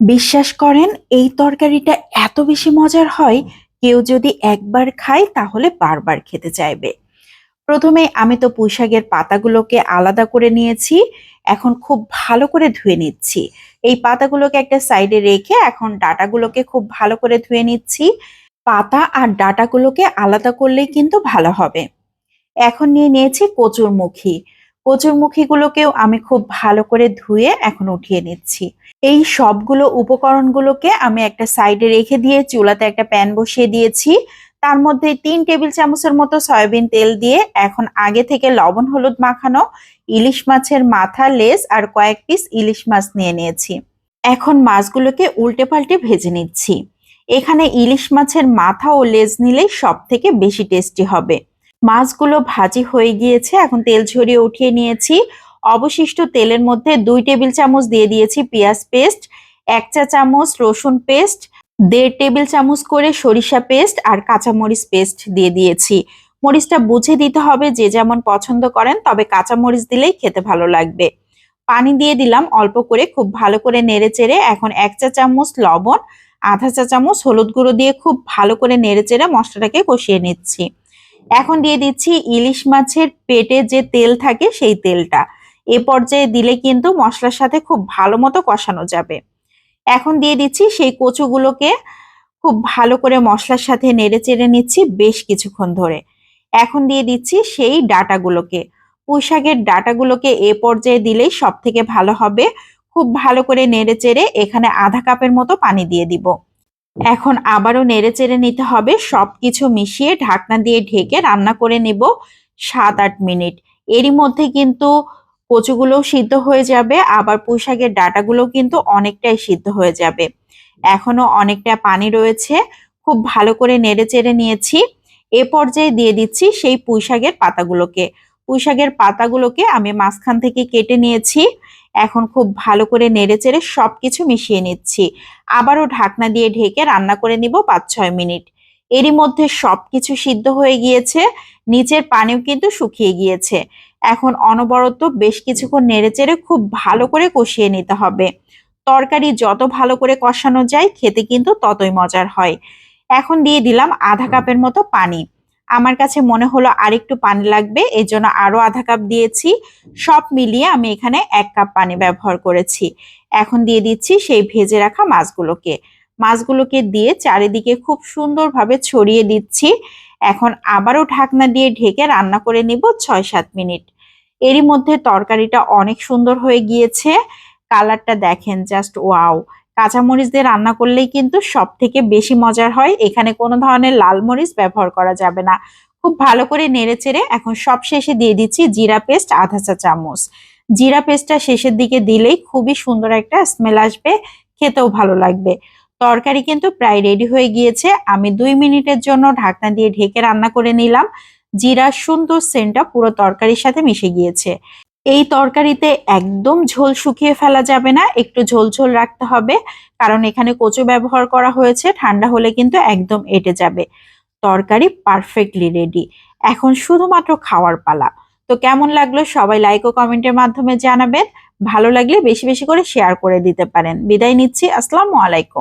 বিশ্বাস করেন, এই তরকারিটা এত বেশি মজার হয়, কেউ যদি একবার খায় তাহলে বারবার খেতে চাইবে। প্রথমে আমি তো পুঁইশাকের পাতাগুলোকে আলাদা করে নিয়েছি, এখন খুব ভালো করে ধুয়ে নিচ্ছি। এই পাতাগুলোকে একটা সাইডে রেখে এখন ডাটাগুলোকে খুব ভালো করে ধুয়ে নিচ্ছি। পাতা আর ডাটাগুলোকে আলাদা করলেই কিন্তু ভালো হবে। এখন নিয়ে নিয়েছি কচুরমুখী। কচুরমুখীগুলোকেও আমি খুব ভালো করে ধুয়ে এখন উঠিয়ে নিচ্ছি। এই সবগুলো উপকরণগুলোকে আমি একটা সাইডে রেখে দিয়ে চুলাতে একটা প্যান বসিয়ে দিয়েছি। তার মধ্যে তিন টেবিল চামচের মতো সয়াবিন তেল দিয়ে এখন আগে থেকে লবণ, হলুদ মাখানো ইলিশ মাছের মাথা লেস আর কয়েক পিস ইলিশ মাছ নিয়ে নিয়েছি। এখন মাছগুলোকে উল্টে পাল্টে ভেজে নিচ্ছি। এখানে ইলিশ মাছের মাথা ও লেজ নিলেই সব থেকে বেশি টেস্টি হবে। মাছগুলো ভাজি হয়ে গিয়েছে। এখন তেল ঝরিয়ে উঠিয়ে নিয়েছি। অবশিষ্ট তেলের মধ্যে দুই টেবিল চামচ দিয়ে দিয়েছি পেঁয়াজ পেস্ট, এক চা চামচ রসুন পেস্ট, দেড় টেবিল চামচ করে সরিষা পেস্ট আর কাঁচামরিচ পেস্ট দিয়ে দিয়েছি। মরিচটা বুঝে দিতে হবে যে যেমন পছন্দ করেন, তবে কাঁচামরিচ দিলেই খেতে ভালো লাগবে। পানি দিয়ে দিলাম অল্প করে খুব ভালো করে নেড়ে চেড়ে। এখন এক চা চামচ লবণ, আধা চা চামচ হলুদ গুঁড়ো দিয়ে খুব ভালো করে নেড়ে চেড়ে মশলাটাকে কষিয়ে নিচ্ছি। এখন দিয়ে দিচ্ছি ইলিশ মাছের পেটে যে তেল থাকে সেই তেলটা। এ পর্যায়ে দিলে কিন্তু মশলার সাথে খুব ভালো মতো কষানো যাবে। এখন দিয়ে দিচ্ছি সেই কচুগুলোকে খুব ভালো করে মশলার সাথে নেড়ে চেড়ে নিচ্ছি বেশ কিছুক্ষণ ধরে। এখন দিয়ে দিচ্ছি সেই ডাটাগুলোকে। পুঁইশাকের ডাটাগুলোকে এ পর্যায়ে দিলেই সব থেকে ভালো হবে। খুব ভালো করে নেড়ে চেড়ে এখানে আধা কাপের মতো পানি দিয়ে দিব। এখন আবারও নেড়ে চেড়ে নিতে হবে। সব কিছু মিশিয়ে ঢাকনা দিয়ে ঢেকে রান্না করে নেব সাত আট মিনিট। এরই মধ্যে কিন্তু কচুগুলোও সিদ্ধ হয়ে যাবে, আবার পুঁইশাকের ডাটাগুলোও কিন্তু অনেকটাই সিদ্ধ হয়ে যাবে। এখনও অনেকটা পানি রয়েছে, খুব ভালো করে নেড়ে চেড়ে নিয়েছি। এ পর্যায়ে দিয়ে দিচ্ছি সেই পুঁইশাকের পাতাগুলোকে। পুঁইশাকের পাতাগুলোকে আমি মাঝখান থেকে কেটে নিয়েছি। এখন খুব ভালো করে নেড়ে চেড়ে সব কিছু মিশিয়ে নিচ্ছি। আবারও ঢাকনা দিয়ে ঢেকে রান্না করে নিব পাঁচ ছয় মিনিট। এরই মধ্যে সব কিছু সিদ্ধ হয়ে গিয়েছে, নিচের পানিও কিন্তু শুকিয়ে গিয়েছে। এখন অনবরত বেশ কিছুক্ষণ নেড়েচেড়ে খুব ভালো করে কষিয়ে নিতে হবে। তরকারি যত ভালো করে কষানো যায়, খেতে কিন্তু ততই মজার হয়। এখন দিয়ে দিলাম আধা কাপের মতো পানি। আমার কাছে মনে হলো আরেকটু পানি লাগবে এই জন্য আরও আধা কাপ দিয়েছি। সব মিলিয়ে আমি এখানে এক কাপ পানি ব্যবহার করেছি। এখন দিয়ে দিচ্ছি সেই ভেজে রাখা মাছগুলোকে। মাছগুলোকে দিয়ে চারিদিকে খুব সুন্দরভাবে ছড়িয়ে দিচ্ছি। এখন আবারও ঢাকনা দিয়ে ঢেকে রান্না করে নিব ছয় সাত মিনিট। এরই মধ্যে তরকারিটা অনেক সুন্দর হয়ে গিয়েছে। কালারটা দেখেন, জাস্ট ওয়াও। কাঁচামরিচ দিয়ে রান্না করলেই কিন্তু সব থেকে বেশি মজার হয়। এখানে কোনো ধরনের লাল মরিচ ব্যবহার করা যাবে না। খুব ভালো করে নেড়ে চেড়ে এখন সব শেষে দিয়ে দিচ্ছি জিরা পেস্ট, আধা চা চামচ। জিরা পেস্টটা শেষের দিকে দিলেই খুবই সুন্দর একটা স্মেল আসবে, খেতেও ভালো লাগবে। তরকারি কিন্তু প্রায় রেডি হয়ে গিয়েছে। আমি দুই মিনিটের জন্য ঢাকনা দিয়ে ঢেকে রান্না করে নিলাম। জিরার সুন্দর সেন্টটা পুরো তরকারির সাথে মিশে গিয়েছে। এই তরকারিতে একদম ঝোল শুকিয়ে ফেলা যাবে না, একটু ঝোল ঝোল রাখতে হবে। কারণ এখানে কচু ব্যবহার করা হয়েছে, ঠান্ডা হলে কিন্তু একদম এটে যাবে। তরকারি পারফেক্টলি রেডি এখন শুধুমাত্র খাওয়ার পালা। তো কেমন লাগল সবাই লাইক ও কমেন্টের মাধ্যমে জানাবেন। ভালো লাগলে বেশি বেশি করে শেয়ার করে দিতে পারেন। বিদায় নিচ্ছি, আসসালামু আলাইকুম।